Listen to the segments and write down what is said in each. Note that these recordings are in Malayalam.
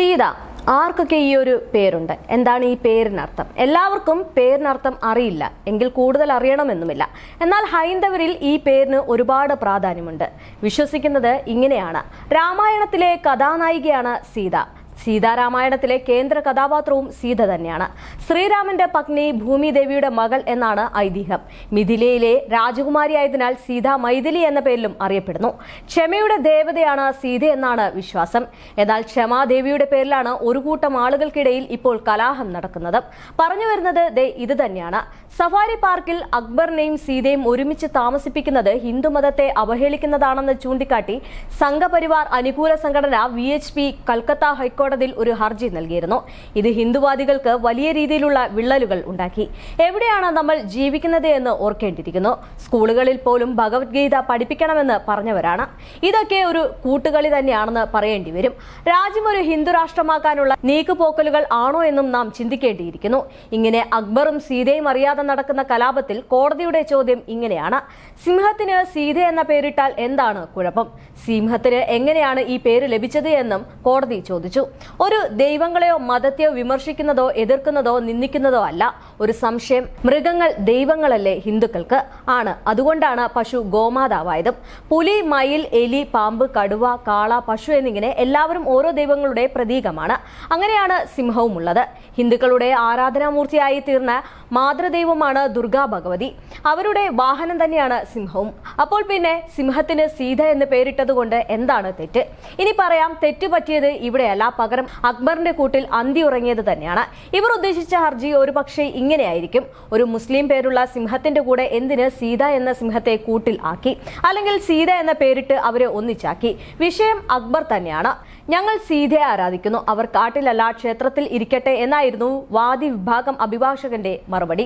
സീത ആർക്കൊക്കെ ഈ ഒരു പേരുണ്ട്? എന്താണ് ഈ പേരിനർത്ഥം? എല്ലാവർക്കും പേരിനർത്ഥം അറിയില്ല എങ്കിൽ കൂടുതൽ അറിയണമെന്നുമില്ല. എന്നാൽ ഹൈന്ദവരിൽ ഈ പേരിന് ഒരുപാട് പ്രാധാന്യമുണ്ട്. വിശ്വസിക്കുന്നത് ഇങ്ങനെയാണ്. രാമായണത്തിലെ കഥാനായികയാണ് സീത. സീതാരാമായണത്തിലെ കേന്ദ്ര കഥാപാത്രവും സീത തന്നെയാണ്. ശ്രീരാമന്റെ പത്നി ഭൂമിദേവിയുടെ മകൾ എന്നാണ് ഐതിഹ്യം. മിഥിലയിലെ രാജകുമാരിയായതിനാൽ സീത മൈഥിലി എന്ന പേരിലും അറിയപ്പെടുന്നു. ക്ഷമയുടെ ദേവതയാണ് സീത എന്നാണ് വിശ്വാസം. എന്നാൽ ക്ഷമാദേവിയുടെ പേരിലാണ് ഒരു കൂട്ടം ആളുകൾക്കിടയിൽ ഇപ്പോൾ കലാഹം നടക്കുന്നത്. പറഞ്ഞു വരുന്നത് ദേ ഇത് തന്നെയാണ്. സഫാരി പാർക്കിൽ അക്ബറിനെയും സീതയും ഒരുമിച്ച് താമസിപ്പിക്കുന്നത് ഹിന്ദുമതത്തെ അവഹേളിക്കുന്നതാണെന്ന് ചൂണ്ടിക്കാട്ടി സംഘപരിവാർ അനുകൂല സംഘടന വി എച്ച് പി കൽക്കത്ത ഹൈക്കോടതിയിൽ ഒരു ഹർജി നൽകിയിരുന്നു. ഇത് ഹിന്ദുവാദികൾക്ക് വലിയ രീതിയിലുള്ള വിള്ളലുകൾ ഉണ്ടാക്കി. എവിടെയാണ് നമ്മൾ ജീവിക്കുന്നത് എന്ന് ഓർക്കേണ്ടിയിരിക്കുന്നു. സ്കൂളുകളിൽ പോലും ഭഗവത്ഗീത പഠിപ്പിക്കണമെന്ന് പറഞ്ഞവരാണ്. ഇതൊക്കെ ഒരു കൂട്ടുകളി തന്നെയാണെന്ന് പറയേണ്ടി വരും. രാജ്യം ഒരു ഹിന്ദു രാഷ്ട്രമാക്കാനുള്ള നീക്കുപോക്കലുകൾ ആണോ എന്നും നാം ചിന്തിക്കേണ്ടിയിരിക്കുന്നു. ഇങ്ങനെ അക്ബറും സീതയും അറിയാതെ നടക്കുന്ന കലാപത്തിൽ കോടതിയുടെ ചോദ്യം ഇങ്ങനെയാണ്. സിംഹത്തിന് സീത എന്ന പേരിട്ടാൽ എന്താണ് കുഴപ്പം? സിംഹത്തിന് എങ്ങനെയാണ് ഈ പേര് ലഭിച്ചത് എന്നും കോടതി ചോദിച്ചു. ഒരു ദൈവങ്ങളെയോ മതത്തെയോ വിമർശിക്കുന്നതോ എതിർക്കുന്നതോ നിന്ദിക്കുന്നതോ അല്ല. ഒരു സംശയം മൃഗങ്ങൾ ദൈവങ്ങളല്ലേ ഹിന്ദുക്കൾക്ക്? ആണ്. അതുകൊണ്ടാണ് പശു ഗോമാതാവായതും. പുലി മയിൽ എലി പാമ്പ് കടുവ കാള പശു എന്നിങ്ങനെ എല്ലാവരും ഓരോ ദൈവങ്ങളുടെ പ്രതീകമാണ്. അങ്ങനെയാണ് സിംഹവും ഉള്ളത് ഹിന്ദുക്കളുടെ ആരാധനാമൂർത്തിയായി തീർന്ന മാതൃദൈവമാണ് ദുർഗാ ഭഗവതി. അവരുടെ വാഹനം തന്നെയാണ് സിംഹവും. അപ്പോൾ പിന്നെ സിംഹത്തിന് സീത എന്ന് പേരിട്ടതുകൊണ്ട് എന്താണ് തെറ്റ്? ഇനി പറയാം തെറ്റ് പറ്റിയത് ഇവിടെയല്ല പകരം അക്ബറിന്റെ കൂട്ടിൽ അന്തി ഉറങ്ങിയത് തന്നെയാണ്. ഇവർ ഉദ്ദേശിച്ച ഹർജി ഒരു പക്ഷേ ഇങ്ങനെയായിരിക്കും. ഒരു മുസ്ലിം പേരുള്ള സിംഹത്തിന്റെ കൂടെ എന്തിന് സീത എന്ന സിംഹത്തെ കൂട്ടിൽ ആക്കി? അല്ലെങ്കിൽ സീത എന്ന പേരിട്ട് അവരെ ഒന്നിച്ചാക്കി? വിഷയം അക്ബർ തന്നെയാണ്. ഞങ്ങൾ സീതയെ ആരാധിക്കുന്നു. അവർ കാട്ടിലല്ല ക്ഷേത്രത്തിൽ ഇരിക്കട്ടെ എന്നായിരുന്നു വാദി വിഭാഗം അഭിഭാഷകന്റെ മറുപടി.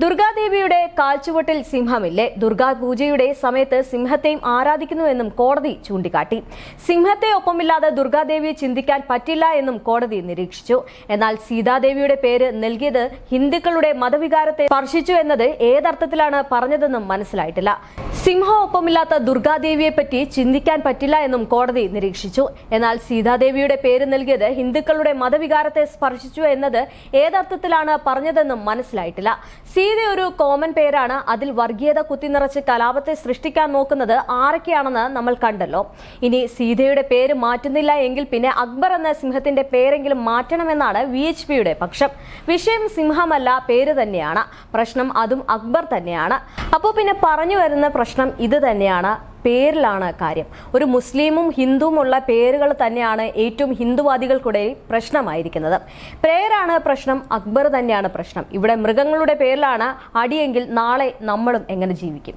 ദുർഗാദേവിയുടെ കാൽച്ചുവട്ടിൽ സിംഹമില്ലേ? ദുർഗാ പൂജയുടെ സമയത്ത് സിംഹത്തെയും ആരാധിക്കുന്നുവെന്നും കോടതി ചൂണ്ടിക്കാട്ടി. സിംഹത്തെ ഒപ്പമില്ലാതെ ദുർഗാദേവിയെ ചിന്തിക്കാൻ പറ്റില്ല എന്നും കോടതി നിരീക്ഷിച്ചു. എന്നാൽ സീതാദേവിയുടെ പേര് നൽകിയത് ഹിന്ദുക്കളുടെ മതവികാരത്തെ സ്പർശിച്ചു എന്നത് ഏതർത്ഥത്തിലാണ് പറഞ്ഞതെന്നും മനസ്സിലായിട്ടില്ല. സിംഹ ഒപ്പമില്ലാത്ത ദുർഗാദേവിയെ പറ്റി ചിന്തിക്കാൻ പറ്റില്ല എന്നും കോടതി നിരീക്ഷിച്ചു. എന്നാൽ സീതാദേവിയുടെ പേര് നൽകിയത് ഹിന്ദുക്കളുടെ മതവികാരത്തെ സ്പർശിച്ചു എന്നത് ഏതർത്ഥത്തിലാണ് പറഞ്ഞതെന്നും മനസ്സിലായിട്ടില്ല. സീത ഒരു കോമൺ പേരാണ്. അതിൽ വർഗീയത കുത്തിനിറച്ച് കലാപത്തെ സൃഷ്ടിക്കാൻ നോക്കുന്നത് ആരൊക്കെയാണെന്ന് നമ്മൾ കണ്ടല്ലോ. ഇനി സീതയുടെ പേര് മാറ്റുന്നില്ല എങ്കിൽ പിന്നെ അക്ബർ എന്ന സിംഹത്തിന്റെ പേരെങ്കിലും മാറ്റണമെന്നാണ് വി എച്ച് പിയുടെ പക്ഷം. വിഷയം സിംഹമല്ല പേര് തന്നെയാണ്. പ്രശ്നം അതും അക്ബർ തന്നെയാണ്. അപ്പോൾ പിന്നെ പറഞ്ഞു വരുന്ന പ്രശ്നം ഇത് തന്നെയാണ്. പേരിലാണ് കാര്യം. ഒരു മുസ്ലിമും ഹിന്ദുവുമുള്ള പേരുകൾ തന്നെയാണ് ഏറ്റവും ഹിന്ദുവാദികൾക്കിടെ പ്രശ്നമായിരിക്കുന്നത്. പേരാണ് പ്രശ്നം അക്ബർ തന്നെയാണ് പ്രശ്നം. ഇവിടെ മൃഗങ്ങളുടെ പേരിലാണ് അടിയെങ്കിൽ നാളെ നമ്മളും എങ്ങനെ ജീവിക്കും?